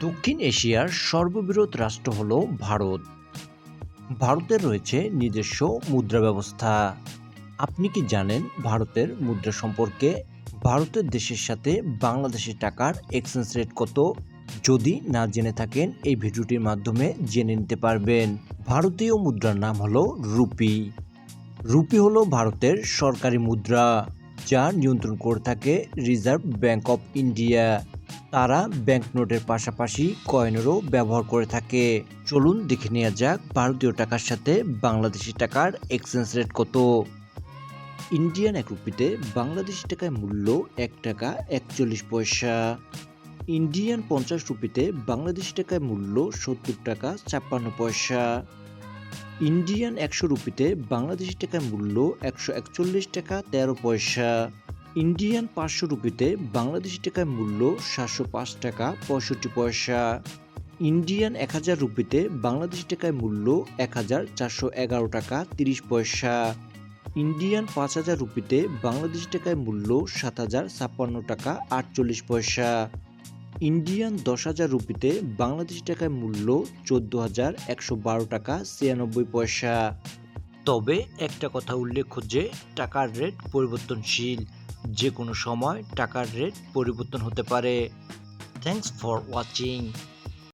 দক্ষিণ এশিয়ার সর্ববৃহৎ রাষ্ট্র হল ভারত। ভারতের রয়েছে নিজস্ব মুদ্রা ব্যবস্থা। আপনি কি জানেন ভারতের মুদ্রা সম্পর্কে? ভারতের দেশের সাথে বাংলাদেশের টাকার এক্সচেঞ্জ রেট কত? যদি না জেনে থাকেন, এই ভিডিওটির মাধ্যমে জেনে নিতে পারবেন। ভারতীয় মুদ্রার নাম হলো রুপি। রুপি হলো ভারতের সরকারি মুদ্রা, যা নিয়ন্ত্রণ করে থাকে রিজার্ভ ব্যাংক অফ ইন্ডিয়া তারা ব্যাংকনোটের পাশাপাশি কয়েনেরও ব্যবহার করে থাকে। চলুন দেখে নেওয়া যাক ভারতীয় টাকার সাথে বাংলাদেশি টাকার এক্সচেঞ্জ রেট কত। ইন্ডিয়ান এক রুপিতে বাংলাদেশি টাকায় মূল্য এক টাকা একচল্লিশ পয়সা। ইন্ডিয়ান পঞ্চাশ রুপিতে বাংলাদেশি টাকায় মূল্য সত্তর টাকা ছাপ্পান্ন পয়সা। ইন্ডিয়ান একশো রুপিতে বাংলাদেশি টাকায় মূল্য একশো একচল্লিশ টাকা তেরো পয়সা। ইন্ডিয়ান পাঁচশো রুপিতে বাংলাদেশি টাকায় মূল্য সাতশো পাঁচ টাকা পঁয়ষট্টি পয়সা। ইন্ডিয়ান এক হাজার রুপিতে বাংলাদেশি টাকায় মূল্য এক হাজার চারশো এগারো টাকা তিরিশ পয়সা। ইন্ডিয়ান পাঁচ হাজার রুপিতে বাংলাদেশি টাকায় মূল্য সাত হাজার ছাপ্পান্ন টাকা আটচল্লিশ পয়সা। ইন্ডিয়ান দশ হাজার রুপিতে বাংলাদেশি টাকায় মূল্য চোদ্দ হাজার একশো বারো টাকা ছিয়ানব্বই পয়সা। তবে একটা কথা উল্লেখ্য যে, টাকার রেট পরিবর্তনশীল। যে কোনো সময় টাকার রেট পরিবর্তন হতে পারে। Thanks for watching